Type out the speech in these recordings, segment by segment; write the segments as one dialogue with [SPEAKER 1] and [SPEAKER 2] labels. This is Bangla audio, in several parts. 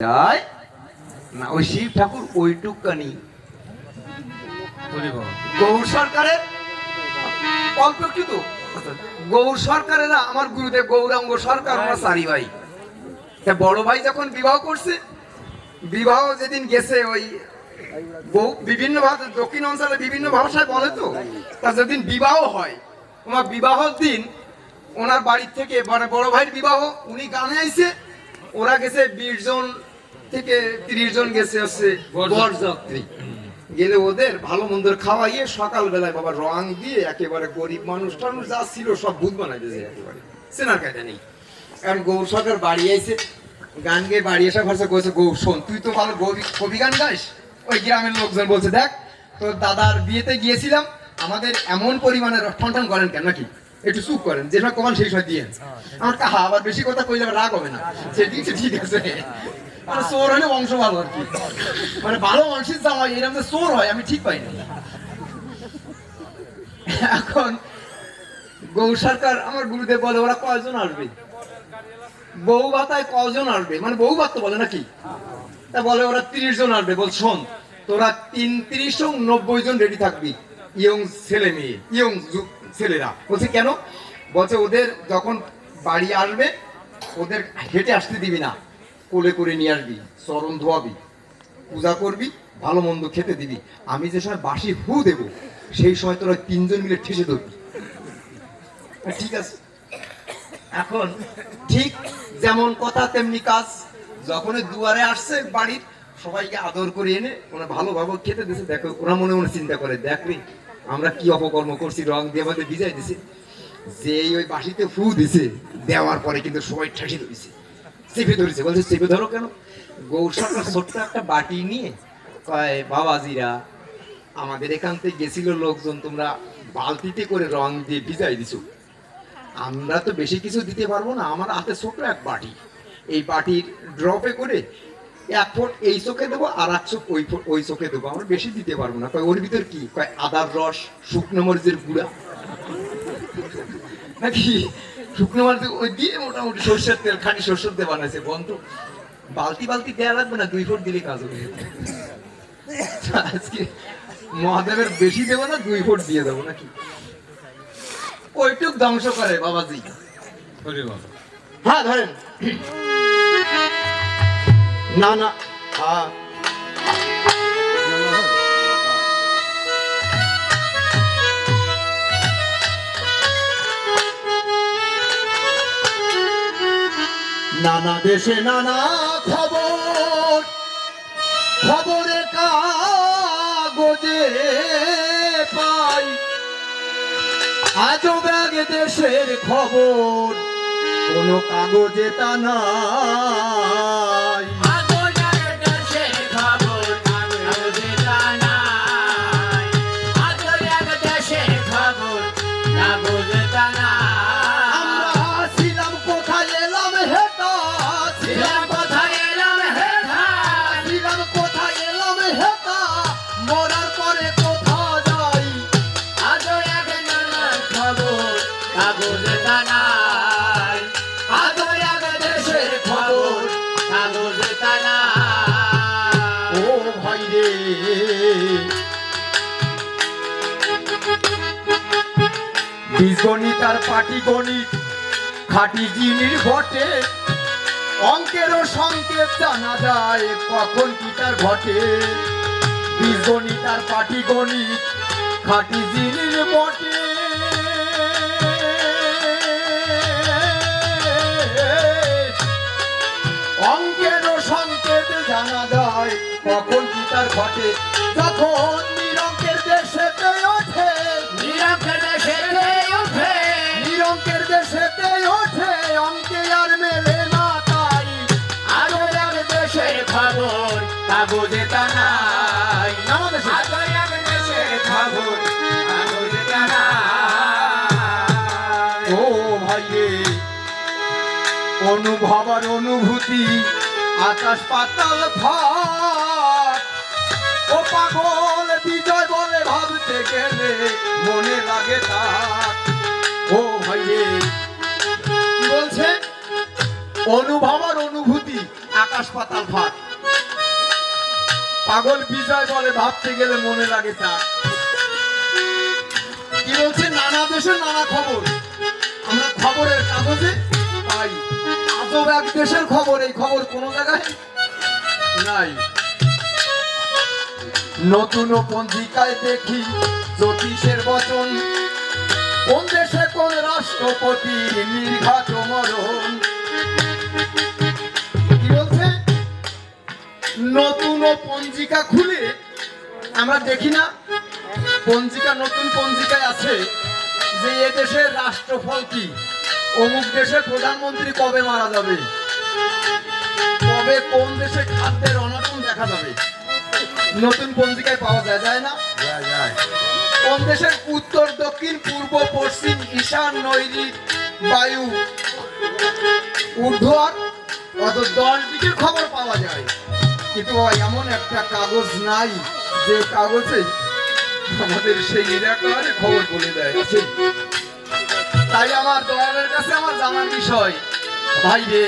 [SPEAKER 1] যায় না ওই শিব ঠাকুর ওইটুকানি গৌর সরকারের? অল্প একটু তো গৌর সরকারের আমার গুরুদেব গৌরাঙ্গ সরকার আমার চারি ভাই। বড় ভাই যখন বিবাহ করছে বিবাহ যেদিন গেছে ওই বিভিন্ন ভাষা দক্ষিণ অঞ্চলে বিভিন্ন ভাষায় বলে তো তা যেদিন বিবাহ হয় তোমার বিবাহর দিন ওনার বাড়ির থেকে মানে বড় ভাইয়ের বিবাহ উনি গানে আইছে ওরা গেছে বিশ জন থেকে তিরিশ জন গেছে হচ্ছে বরযাত্রী। গেলে ওদের ভালো মন্দ খাওয়াইয়ে সকালবেলায় বাবা রং দিয়ে একেবারে গরিব মানুষ টানুষ যা ছিল সব ভূত বানাই দিয়েছে একেবারে। সেনার কায়দা নেই। কারণ গৌর সরকার বাড়ি আইছে গান গেয়ে বাড়ি এসে ভাষা কয়েছে গৌ শোন তুই তো ভালো কবি গান গাইস? ওই গ্রামের লোকজন বলছে দেখ তোর দাদার বিয়েতে গিয়েছিলাম আমাদের এমন পরিমাণে ঠন করেন কেন নাকি? একটু চুপ করেন যে সময় কমান সেই সময় দিয়ে। আমার কাহা আবার বেশি কথা কইলে রাগ হবে না। সে ঠিক আছে। মানে চোর হলে বংশ ভালো আর কি। মানে ভালো মানুষের জামাই এরকম যে চোর হয়, আমি ঠিক পাই না। এখন গৌ সরকার আমার গুরুদেব বলে, ওরা কয়জন আসবে? বউ ভাতায় কজন আসবে? মানে বউ ভাত তো বলে নাকি? তা বলে ওরা তিরিশ জন আসবে, বল শোন, তোরা তিন তিরিশ নব্বই জন রেডি থাকবি, ইয়ং ছেলে মেয়ে, ইয়ং ছেলেরা। বলছে কেন? বলছে ওদের যখন বাড়ি আসবে, ওদের হেঁটে আসতে দিবি না। কোলে করে নিয়ে আসবি, চরণ ধোয়াবি, পূজা করবি, ভালো মন্দ খেতে দিবি। আমি যে সময় বাসি হু দেব, সেই সময় তোরা তিনজন মিলে ঠেসে ধরবি। ঠিক আছে। এখন ঠিক যেমন কথা, তেমনি কাজ। যখন দুয়ারে আসছে বাড়ির, সবাইকে আদর করে এনে ওরা ভালোভাবে খেতে দিছে। দেখো, ওরা মনে মনে চিন্তা করে দেখবি আমরা কি অপকর্ম করছি, রং দিয়ে আমাদের বিজাই দিছে। যে ওই বাসিতে ফু দিছে, দেওয়ার পরে কিন্তু সবাই ঠেসে ধরেছে। চেপে ধরেছে বলছে চেপে ধরো কেন? গৌর ছোট্ট একটা বাটি নিয়ে কয়, বাবাজিরা, আমাদের এখান থেকে গেছিল লোকজন, তোমরা বালতিতে করে রং দিয়ে ভিজাই দিছো। আমরা তো বেশি কিছু দিতে পারব না, আমার হাতে ছোট এক বাটি। এই বাটির ড্রপে করে এক ফুট এই চোখে দেবো আর এক চোখ ওই ফুট ওই চোখে দেবো। আমরা বেশি দিতে পারব না। কয়, ওর ভিতর কি? কয়, আদার রস, শুকনো মরিচের গুঁড়া। নাকি শুকনো মরিচ ওই দিয়ে মোটামুটি সর্ষের তেল খাঁটি সর্ষের তেল বানাইছে বন্ধ। বালতি বালতি দেওয়া লাগবে না দুই ফুট দিলে কাজ হবে আজকে মহাদেবের বেশি দেবো না দুই ফুট দিয়ে দেবো নাকি? ওইটুক ধ্বংস করে বাবাজি। হ্যাঁ ধরেন। না না হ্যাঁ। নানা দেশে নানা খবর। খবরে কাগজে পাই। আজও ব্যাগ দেশের খবর, কোনো কাগজে তা নাই। বীজগণিত আর পাটিগণিত, খাটি জিনিস ঘটে। অঙ্কেরও সংকেত জানা যায় কখন কি তার ঘটে। বীজগণিত আর পাটিগণিত, খাটি জিনিস বটে। অঙ্কেরও সংকেত জানা যায় কখন কি তার ঘটে। যখন অনুভব অনুভূতি, আকাশ পাতাল ফাট ও পাগল, বিজয় বলে ভাবতে গেলে মনে লাগে তার ও কি বলছে? অনুভব আর অনুভূতি, আকাশ পাতাল ফাট পাগল, বিজয় বলে ভাবতে গেলে মনে লাগে তা কি বলছে? নানা দেশের নানা খবর। আমরা খবরের কাগজে পাই। খবর, এই খবর কোন জায়গায় নাই। নতুন পঞ্জিকায় দেখি জ্যোতিষের বচন। কোন দেশে কোন রাষ্ট্রপতি নির্ঘাত মরণ কি বলছে? নতুন পঞ্জিকা খুলে আমরা দেখি না। পঞ্জিকা নতুন পঞ্জিকায় আছে যে এ দেশের রাষ্ট্রফল কি? অমুক দেশের প্রধানমন্ত্রী কবে মারা যাবে কবে কোন দেশে খাদ্যের অনটন দেখা যাবে নতুন পঞ্জিকায় পাওয়া যায় যায় না। কোন দেশের উত্তর দক্ষিণ পূর্ব পশ্চিম ঈশান নৈরিক বায়ু ঊর্ধ্বর অত দশ দিকের খবর পাওয়া যায় কিন্তু এমন একটা কাগজ নাই যে কাগজে আমাদের সেই এলাকার খবর বলে দেয়? তাই আমার দয়ালের কাছে আমার জানার বিষয়। ভাইরে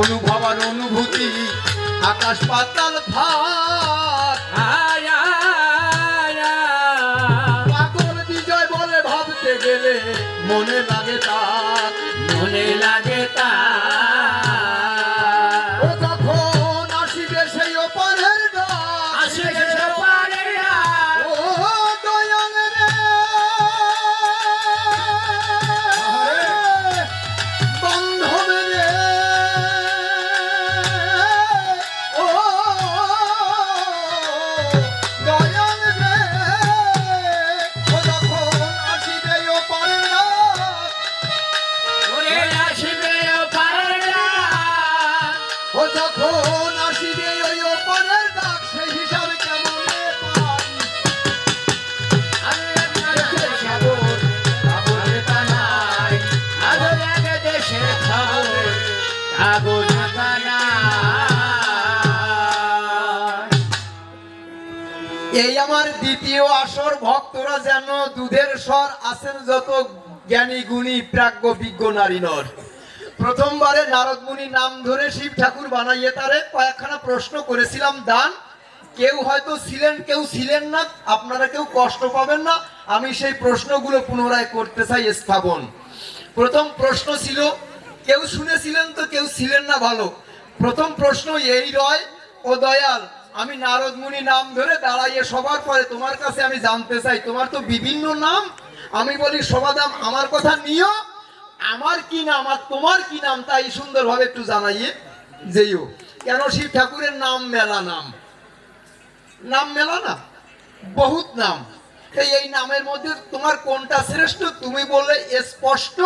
[SPEAKER 1] অনুভব আর অনুভূতি আকাশ পাতাল ভাত। এই আমার দ্বিতীয় আসর, ভক্তরা যেন দুধের স্বর আছেন যত জ্ঞানী, গুণী, প্রাজ্ঞ, বিজ্ঞ, নারী, নর। প্রথমবারে নারদ মুনি নাম ধরে শিব ঠাকুর বানাইয়ে তারে কয়েকখানা প্রশ্ন করেছিলাম, দান, কেউ হয়তো ছিলেন, কেউ ছিলেন না, আপনারা কেউ কষ্ট পাবেন না, আমি সেই প্রশ্নগুলো পুনরায় করতে চাই, স্থাপন। প্রথম প্রশ্ন ছিল কেউ শুনেছিলেন তো, কেউ ছিলেন না ভালো। প্রথম প্রশ্ন এই রয়, ও দয়াল, আমি নারদ মুনি নাম ধরে দাঁড়াইয়ে সবার পরে তোমার কাছে আমি জানতে চাই। তোমার তো বিভিন্ন নাম। আমি বলি, সমাদাম, আমার কথা নিও। আমার কি নাম আর তোমার কি নাম তাই সুন্দরভাবে একটু জানাইয়ে যেও কেন শিব ঠাকুরের নাম মেলা নাম? নাম মেলা না, বহুত নাম। এই নামের মধ্যে তোমার কোনটা শ্রেষ্ঠ? তুমি বললে স্পষ্ট।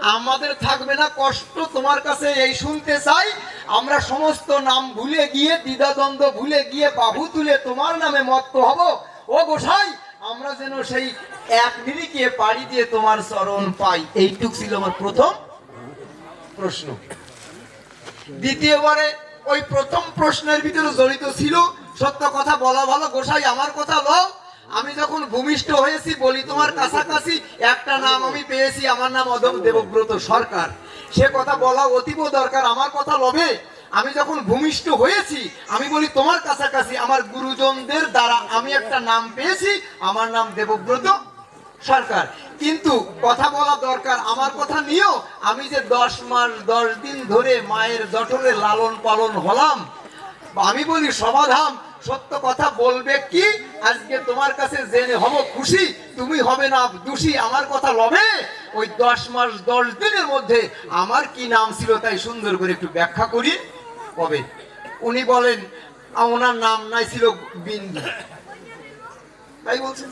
[SPEAKER 1] আমাদের থাকবে না কষ্ট। তোমার কাছে এই শুনতে চাই। আমরা সমস্ত নাম ভুলে গিয়ে, দ্বিধাদ্বন্দ্ব ভুলে গিয়ে, বাহু তুলে তোমার নামে মত্ত হব। ও গোসাই, আমরা যেন সেই এক নিরিখে পাড়ি দিয়ে তোমার চরণ পাই। এইটুক ছিল আমার প্রথম প্রশ্ন। দ্বিতীয়বারে, ওই প্রথম প্রশ্নের ভিতরে জড়িত ছিল, সত্য কথা বলা ভালো। গোসাই, আমার কথা লও আমি যখন ভূমিষ্ঠ হয়েছি, বলি তোমার কাছাকাছি একটা নাম আমি পেয়েছি, আমার নাম অদম দেবব্রত সরকার। সে কথা বলা অতীব দরকার, আমার কথা লবে আমি যখন ভূমিষ্ঠ হয়েছি, আমি বলি তোমার কাছাকাছি, আমার গুরুজনদের দ্বারা আমি একটা নাম পেয়েছি, আমার নাম দেবব্রত সরকার। কিন্তু কথা বলা দরকার, আমার কথা নিয়েও আমি যে দশ মাস, দশ দিন ধরে মায়ের জঠরে লালন পালন হলাম, আমি বলি সমাধান সত্য কথা বলবে কি? আজকে তোমার কাছে জেনে হব খুশি। তুমি হবে না দোষী, আমার কথা লবে? ওই দশ মাস, দশ দিনের মধ্যে আমার কি নাম ছিল তাই সুন্দর করে একটু ব্যাখ্যা করি। কবে? উনি বলেন ওনার নাম নাই ছিল বিন্দু। তাই বলছেন?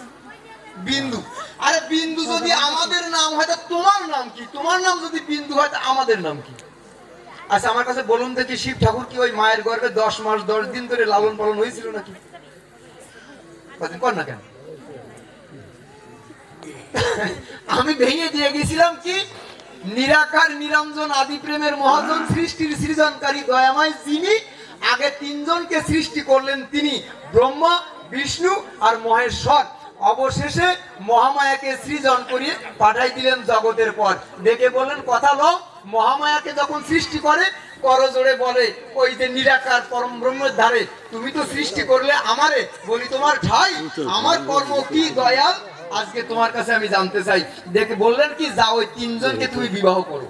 [SPEAKER 1] বিন্দু। আরে বিন্দু যদি আমাদের নাম হয় তোমার নাম কি? তোমার নাম যদি বিন্দু হয় আমাদের নাম কি? আচ্ছা আমার কাছে বলুন দেখি শিব ঠাকুর কি ওই মায়ের গর্ভে দশ মাস, দশ দিন ধরে লালন পালন হয়েছিল নাকি? কর না কেন? আমি ভেঙে দিয়ে গেছিলাম কি? নিরাকার, নিরঞ্জন আদি প্রেমের মহাজন, সৃষ্টির সৃজনকারী, দয়াময় যিনি আগে তিনজনকে সৃষ্টি করলেন তিনি, ব্রহ্মা, বিষ্ণু আর মহেশ্বর। অবশেষে মহামায়াকে সৃজন করিয়ে পাঠাই দিলেন জগতের পর ডেকে বললেন, কথা লো মহামায়াকে যখন সৃষ্টি করে করজোড়ে বলে, ওই যে নিরাকার পরম ব্রহ্মের ধারে, তুমি তো সৃষ্টি করলে আমারে। বলি, তোমার ঠাই, আমার কর্ম কি দয়াল? আজকে তোমার কাছে আমি জানতে চাই। দেখে, বললেন কি, যাও, ওই তিনজনকে তুমি বিবাহ করো।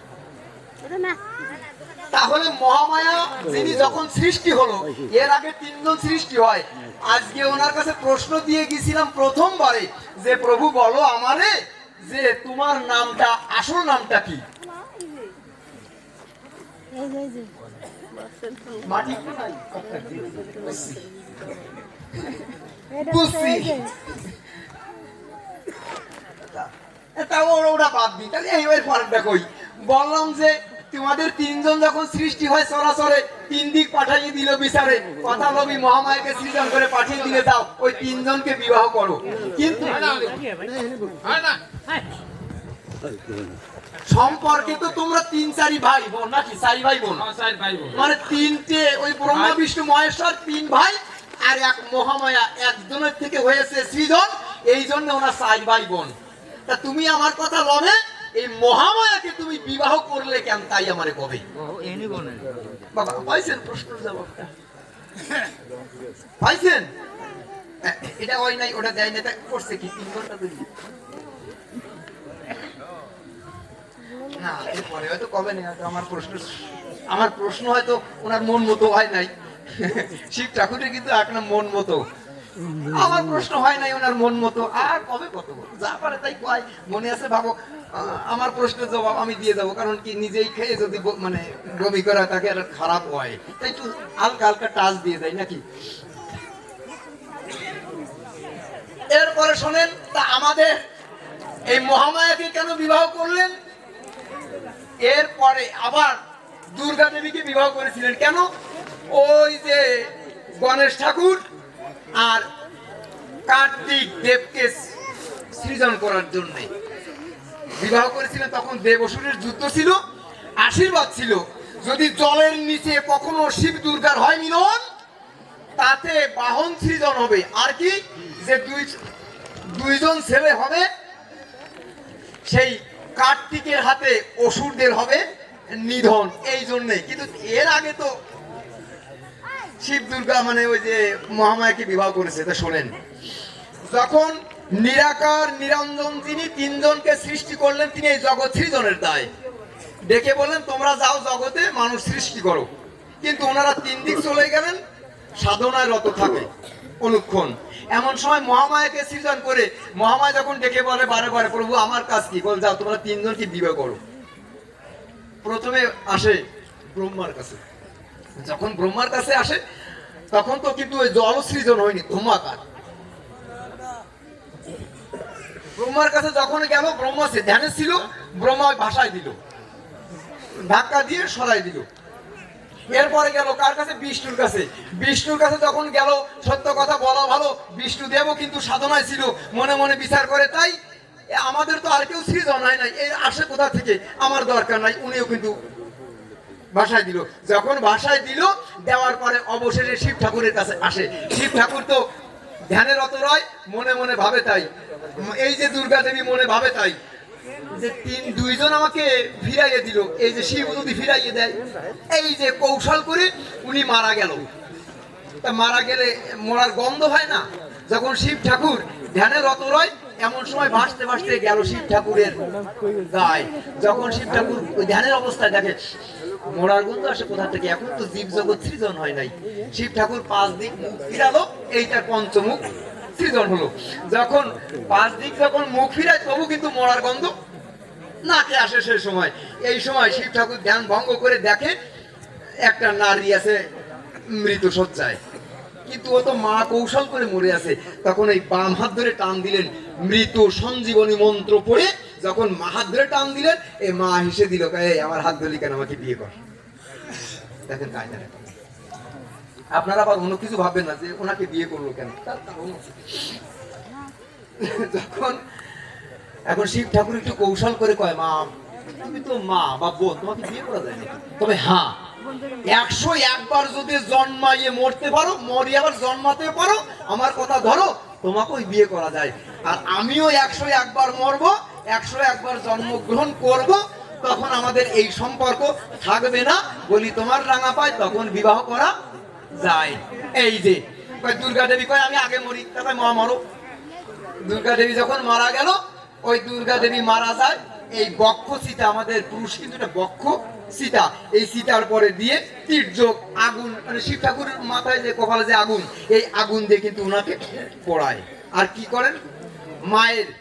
[SPEAKER 1] তাহলে মহামায়া, যিনি যখন সৃষ্টি হলো, এর আগে তিনজন সৃষ্টি হয়। আজকে ওনার কাছে প্রশ্ন দিয়ে গেছিলাম প্রথমবারে, যে, প্রভু বলো আমারে যে, তোমার নামটা, আসল নামটা কি? তা ওরা ওরা বাদ দিই তাহলে এই ওই কই বললাম যে তোমাদের তিনজন যখন সৃষ্টি হয় সরাসরি তিন দিক পাঠিয়ে দিল বিচারে কথা লবি মহামায়াকে সৃজন করে পাঠিয়ে দিলে দাও ওই তিনজনকে বিবাহ করো কিন্তু
[SPEAKER 2] হয় না।
[SPEAKER 1] সম্পর্কে তো তোমরা তিন চারি ভাই বোন নাকি? চারি ভাই বোন
[SPEAKER 2] ভাই
[SPEAKER 1] মানে তিনটে ওই ব্রহ্মা বিষ্ণু মহেশ্বর তিন ভাই আর এক মহামায়া। একজনের থেকে হয়েছে সৃজন এই জন্য ওনার চার ভাই বোন তা তুমি আমার কথা লবে এই মহামায়াকে তুমি বিবাহ করলে কেন তাই আমারে কবে? বাবা পাইছেন প্রশ্নের জবাবটা? পাইছেন? এটা ওই নাই ওটা দেয় না এটা করছে কি? তিন ঘণ্টা না এরপরে হয়তো কবে নেই আমার প্রশ্ন আমার প্রশ্ন হয়তো ওনার মন মতো হয় নাই। শিব ঠাকুরের কিন্তু আপনার মন মতো। আমার প্রশ্ন হয় নাই ওনার মন মতো, আর কবে কত যা পারে তাই কয়। মনে আছে, ভাবো আমার প্রশ্নের জবাব আমি দিয়ে যাব কারণ কি নিজেই খেয়ে যদি মানে বমি করা তাকে আর খারাপ হয়, তাই একটু হালকা হালকা টাচ দিয়ে দেয় নাকি? এরপরে শোনেন, তা আমাদের এই মহামায়াকে কেন বিবাহ করলেন? এরপরে আবার দুর্গা দেবীকে বিবাহ করেছিলেন। কেন? ওই যে গণেশ ঠাকুর আর কার্তিক দেবকে সৃজন করার জন্য। বিবাহ করেছিলেন, তখন দেব অসুরের যুদ্ধ ছিল, আশীর্বাদ ছিল। যদি জলের নিচে কখনো শিব দুর্গার হয় মিলন, তাতে বাহন সৃজন হবে। আর কি? যে দুই দুইজন ছেলে হবে, সেই কার্তিকের হাতে অসুরদের হবে নিধন, এই জন্যে কিন্তু এর আগে তো শিব দুর্গা মানে ওই যে মহামায়াকে বিবাহ করেছে তা শোনেন। যখন নিরাকার, নিরঞ্জন তিনি তিনজনকে সৃষ্টি করলেন, তিনি এই জগৎ সৃজনের দায়। ডেকে বললেন, তোমরা যাও জগতে, মানুষ সৃষ্টি করো। কিন্তু ওনারা তিন দিক চলে গেলেন, সাধনায় রত থাকে, অনুক্ষণ। এমন সময় মহামায়াকে সৃজন করে, মহামায়া যখন ডেকে বলে, বারে বারে, প্রভু, আমার কাজ কি? বল, যাও, তোমরা তিনজনকে বিবাহ করো? প্রথমে আসে ব্রহ্মার কাছে। যখন ব্রহ্মার কাছে আসে, তখন তো কিন্তু ওই জল সৃজন হয়নি ধুমাকার ব্রহ্মার কাছে যখন গেল, ব্রহ্মা সে ধ্যানে ছিল, ব্রহ্মা ভাষায় দিল। ধাক্কা দিয়ে সরাই দিল। এরপরে গেল কার কাছে? বিষ্ণুর কাছে। বিষ্ণুর কাছে যখন গেল, সত্য কথা বলা ভালো, বিষ্ণু দেবও কিন্তু সাধনায় ছিল, মনে মনে বিচার করে। তাই আমাদের তো আর কেউ সৃজন হয় নাই। এই আসে কোথা থেকে? আমার দরকার নাই। উনিও কিন্তু ভাষায় দিল। যখন ভাষায় দিল, দেওয়ার পরে অবশেষে শিব ঠাকুরের কাছে আসে। শিব ঠাকুর তো ধ্যানের অত রয়, মনে মনে ভাবে তাই। এই যে দুর্গা দেবী মনে ভাবে তাই। দুইজন আমাকে ফিরাইয়ে দিল। এই যে শিব যদি ফিরাইয়ে দেয়, এই যে কৌশল উনি মারা গেল। মারা গেলে মরার গন্ধ হয় না? যখন শিব ঠাকুর ধ্যানে রত রয়, এমন সময় ভাসতে ভাসতে গেল শিব ঠাকুরের গায়ে। যখন শিব ঠাকুর ধ্যানের অবস্থায় দেখে, মরার গন্ধ আসে কোথা থেকে? এখন তো জীব জগৎ সৃজন হয় নাই। শিব ঠাকুর পাঁচ দিক মুখ ফিরালো, এইটা পঞ্চমুখ। সৃজন হলো। যখন পাঁচ দিক যখন মুখ ফিরায়, তবু কিন্তু মরার গন্ধ নাকে আসে সেই সময়। এই সময় শিব ঠাকুর ধ্যান ভঙ্গ করে দেখে একটা নারী আছে, মৃত সজ্জায় কিন্তু ও তো মা কৌশল করে মরে আছে। তখন এই বাম হাত ধরে টান দিলেন, মৃত সঞ্জীবনী মন্ত্র পড়ে যখন মা হাত ধরে টান দিলেন এই মা হেসে দিল এই আমার হাত ধরলি কেন? আমাকে বিয়ে কর। দেখেন কায়দা আপনারা আবার অন্য কিছু ভাববেন না যে ওনাকে বিয়ে করল কেন। যখন এখন শিব ঠাকুর একটু কৌশল করে কয়, মা, তুমি তো মা বা বোন, তোমাকে বিয়ে করা যায় তবে হ্যাঁ একশো একবার যদি জন্মাইয়ে মরতে পারো মরি আবার জন্মাতে পারো, আমার কথা ধরো তোমাকে ওই বিয়ে করা যায়। আর আমিও একশো একবার মরবো, একশো একবার জন্মগ্রহণ করব, তখন আমাদের এই সম্পর্ক থাকবে না। বলি, তোমার রাঙা পায়, তখন বিবাহ করা যায়। এই যে দুর্গা দেবী কয় আমি আগে মরি, তারপরে মা মরো। দুর্গা দেবী যখন মারা গেল, ওই দুর্গা দেবী মারা যায়। এই বক্ষ সীতা, আমাদের পুরুষ কিন্তু এটা বক্ষ সীতা। এই সীতার পরে দিয়ে তীর্যক আগুন মানে শিব ঠাকুরের মাথায় যে কপালে যে আগুন, এই আগুন দিয়ে কিন্তু ওনাকে পড়ায়। আর কি করেন? মায়ের